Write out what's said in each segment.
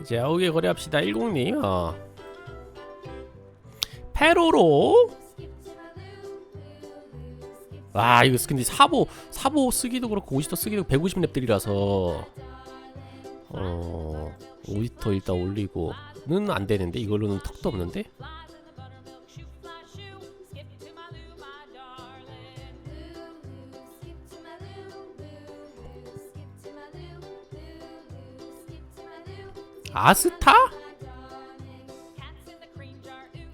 이제 아우게 거래합시다. 10님. 어. 페로로. 와 이거 근데 사보 사보 쓰기도 그렇고 오지터 쓰기도 150렙들이라서. 어 오지터 일단 올리고는 안 되는데 이걸로는 턱도 없는데 아스타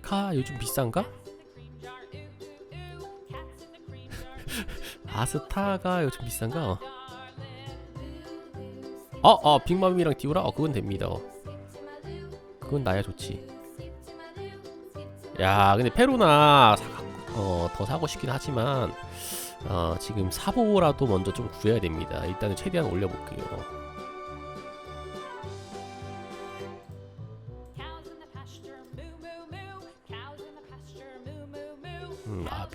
카 요즘 비싼가 아스타가 요즘 비싼가 어, 어, 빅맘이랑 디오라? 어, 그건 됩니다. 어. 그건 나야 좋지. 야, 근데 페로나 사, 어, 더 사고 싶긴 하지만 어, 지금 사보라도 먼저 좀 구해야 됩니다. 일단은 최대한 올려볼게요.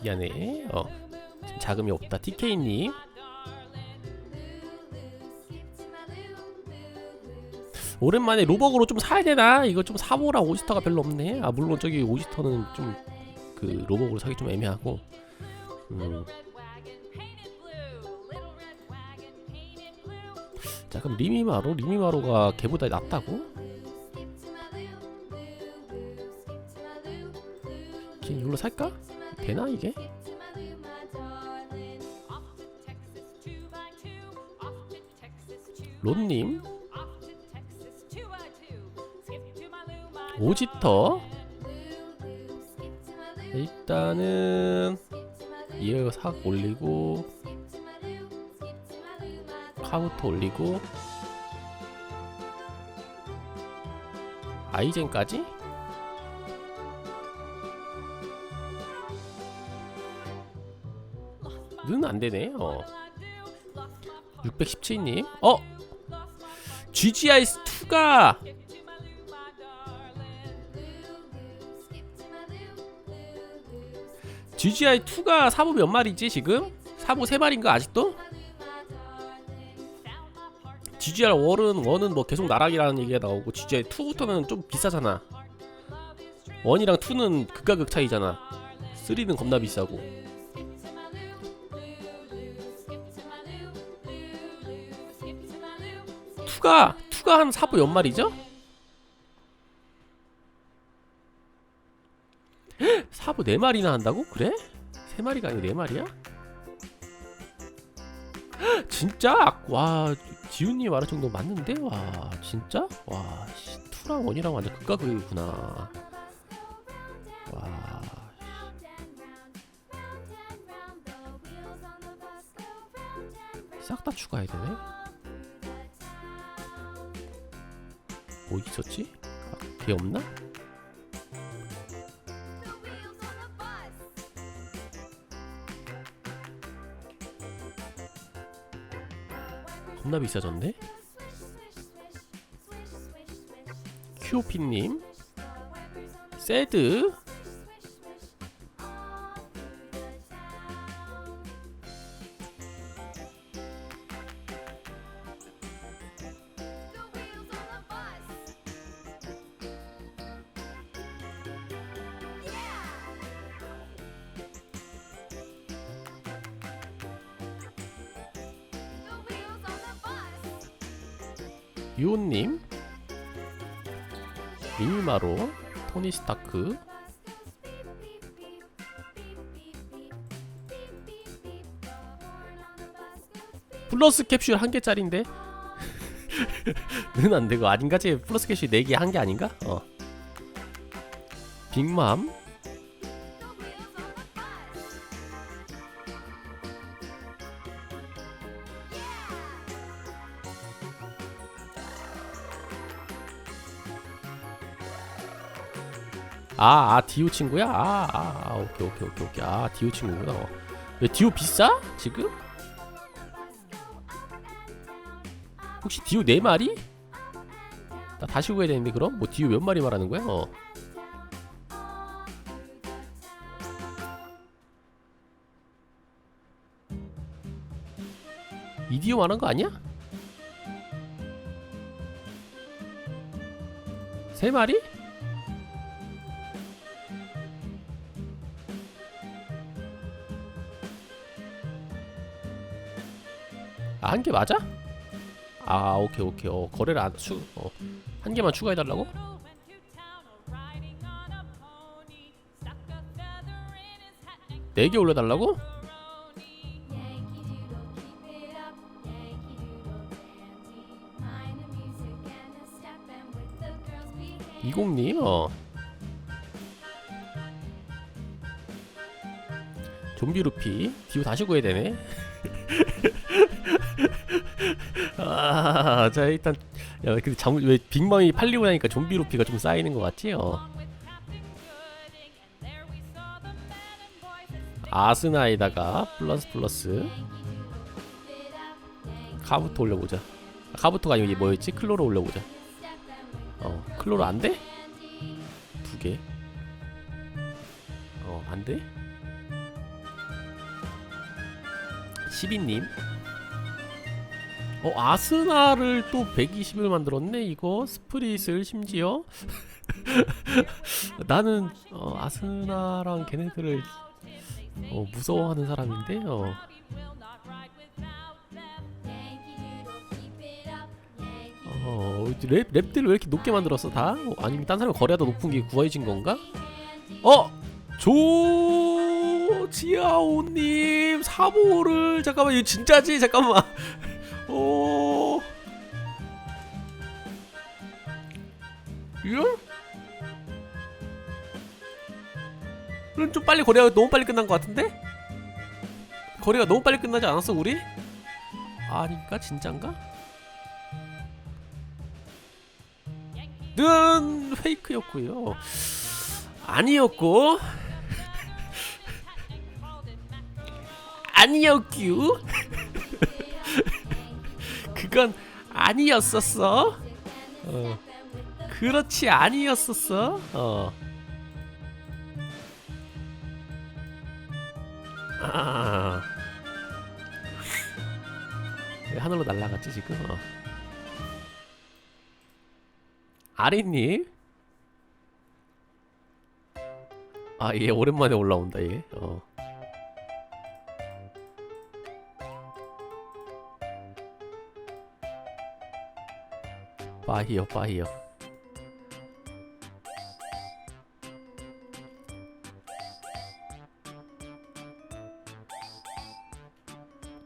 미안해. 어, 자금이 없다. TK님. 오랜만에 로벅으로 좀 사야 되나? 이거 좀 사보라 오지터가 별로 없네. 아 물론 저기 오지터는 좀 그 로벅으로 사기 좀 애매하고. 음. 자 그럼 리미마로 리미마로가 걔보다 낫다고? 그냥 이걸로 살까? 되나 이게? 론님 오지터 일단은 이어 삭 올리고 카부터 올리고 아이젠까지? 안 되네 어 617님. 어? GGIS2가 GGI2가 사보 몇 마리지 지금? 사보 세 마리인가 아직도? GGR 1은 1은 뭐 계속 나락이라는 얘기가 나오고 GGI 2부터는 좀 비싸잖아. 1이랑 2는 극과 극 차이잖아. 3는 겁나 비싸고 투가 투가 한 사보 몇 마리죠? 헉, 사보 네 마리나 한다고? 그래? 세 마리가 아니고 네 마리야? 헉, 진짜? 와 지훈님 말할 정도 맞는데? 와 진짜? 와 씨, 투랑 원이랑 완전 극과 극이구나 와 싹 다 추가해야 되네 뭐 있었지? 아, 걔 없나? 겁나 비싸졌네? 큐오피님 새드 유온님 미니마로 토니 스타크 플러스 캡슐 한 개짜린데 는 안되고 아닌가? 제 플러스 캡슐 4개 한 개 아닌가? 어 빅맘 아, 아 디오 친구야? 아, 아, 아, 오케이, 오케이, 오케이, 오케이. 아, 디오 친구구나. 어. 왜 디오 비싸? 지금? 혹시 디오 네 마리? 나 다시 구해야 되는데 그럼? 뭐 디오 몇 마리 말하는 거야? 어. 이 디오 말한 거 아니야? 세 마리? 아, 한 개 맞아? 아, 오케이, 오케이. 어, 거래를 안, 추, 어, 한 개만 추가해 달라고? 네개 girls behave. 이공님, 어. 좀비 루피 디오 다시 구해야 되네. 아, 자 일단 야 근데 장, 왜 빅맘이 팔리고 나니까 좀비 루피가 좀 쌓이는 것 같지? 어. 아스나에다가 플러스 플러스 카부토 올려보자. 아, 카부토가 아니고 이게 뭐였지? 클로로 올려보자. 어, 클로로 안 돼? 두 개. 어, 안 돼? 12님. 어, 아스나를 또 120을 만들었네, 이거. 스프릿을 심지어. 나는, 어, 아스나랑 걔네들을, 어, 무서워하는 사람인데, 어. 어, 랩, 랩들 왜 이렇게 높게 만들었어, 다? 어, 아니면 딴 사람 거래하다 높은 게 구해진 건가? 어! 조지아오님 사보를 잠깐만 이거 진짜지? 잠깐만 오 이거? 그럼 좀 빨리 거래가 너무 빨리 끝난 것 같은데? 거래가 너무 빨리 끝나지 않았어 우리? 아닌가? 진짠가? 는 페이크였고요. 아니었고 아니었규 그건 아니었었어. 어. 그렇지 아니었었어. 어. 아. 왜 하늘로 날아갔지 지금? 어. 아리님? 아, 얘 오랜만에 올라온다, 얘. 어. 파이어, 파이어.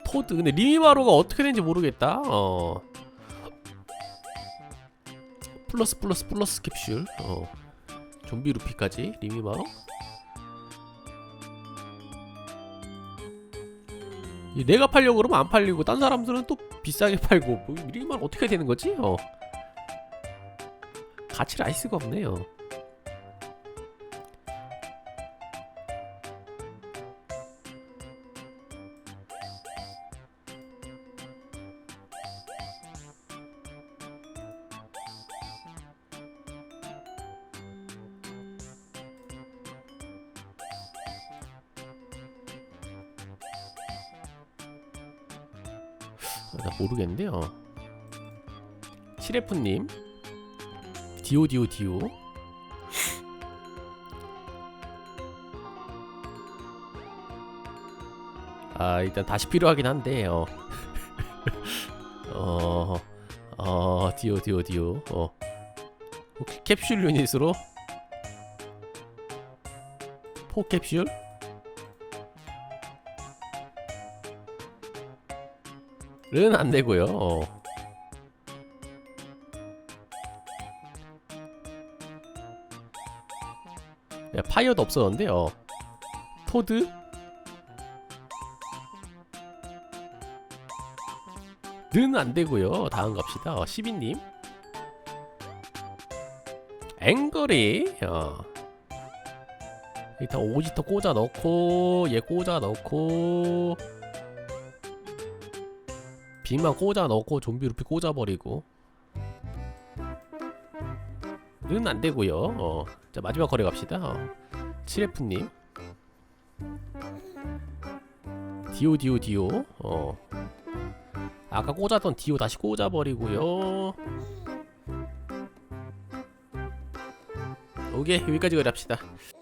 토드. 근데 리미마로가 어떻게 되는지 모르겠다. 어. 플러스 플러스 플러스 캡슐 어 좀비 루피까지 리미마로 이 내가 팔려고 그러면 안 팔리고 딴 사람들은 또 비싸게 팔고 뭐 리미마로 어떻게 되는 거지 어 가치를 알 수가 없네요 나 모르겠는데요. 치레프님, 디오 디오 디오. 아 일단 다시 필요하긴 한데 어. 어, 어, 디오 디오 디오. 어. 혹시 캡슐 유닛으로 포 캡슐? 는안 되고요. 어. 파이어도 없었는데, 요 토드? 는 안 되고요. 다음 갑시다. 어, 12님. 앵거리. 어. 일단 오지터 꽂아 넣고, 얘 꽂아 넣고, 빅만 꽂아 넣고 좀비 루피 꽂아 버리고 는 안 되고요. 어. 자 마지막 거래 갑시다. 어. 치레프님 디오 디오 디오 어. 아까 꽂았던 디오 다시 꽂아 버리고요. 오케이 여기까지 합시다